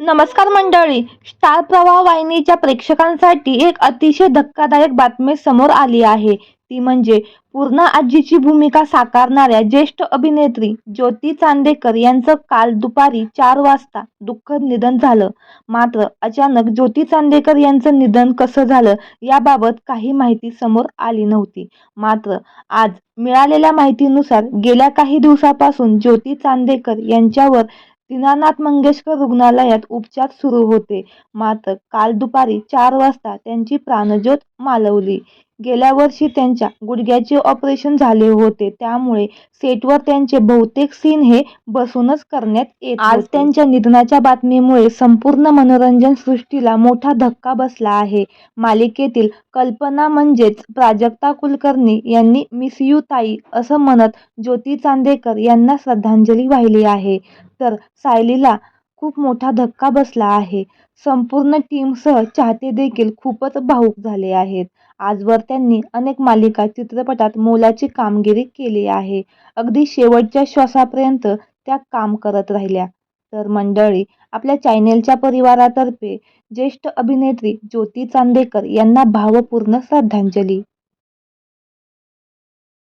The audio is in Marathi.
नमस्कार मंडळी. स्टार प्रवाह वाहिनीच्या प्रेक्षकांसाठी एक अतिशय धक्कादायक बातमी समोर आली आहे. ती म्हणजे पूर्णा आजीची भूमिका साकारणाऱ्या ज्येष्ठ अभिनेत्री ज्योती चांदेकर यांचं काल दुपारी चार वाजता दुःखद निधन झालं. मात्र अचानक ज्योती चांदेकर यांचं निधन कसं झालं याबाबत काही माहिती समोर आली नव्हती. मात्र आज मिळालेल्या माहितीनुसार गेल्या काही दिवसापासून ज्योती चांदेकर यांच्यावर दीनानाथ मंगेशकर रुग्णालयात उपचार सुरू होते. मात्र काल दुपारी चार वाजता त्यांची प्राणज्योत मालवली. गेल्या वर्षी त्यांच्या गुडघ्याचे ऑपरेशन झाले होते. त्यामुळे सेटवर त्यांचे बहुतेक सीन हे बसूनच करण्यात येत आज त्यांच्या निधनाच्या बातमीमुळे संपूर्ण मनोरंजन सृष्टीला मोठा धक्का बसला आहे. मालिकेतील कल्पना म्हणजेच प्राजक्ता कुलकर्णी यांनी मिस यू ताई असं म्हणत ज्योती चांदेकर यांना श्रद्धांजली वाहिली आहे. तर सायलीला खूप मोठा धक्का बसला आहे. संपूर्ण टीमसह चाहते देखील खूपच भावूक झाले आहेत. आजवर त्यांनी अनेक मालिका चित्रपटात मोलाची कामगिरी केली आहे. अगदी शेवटच्या श्वासापर्यंत त्या काम करत राहिल्या. तर मंडळी आपल्या चॅनेलच्या परिवारातर्फे ज्येष्ठ अभिनेत्री ज्योती चांदेकर यांना भावपूर्ण श्रद्धांजली.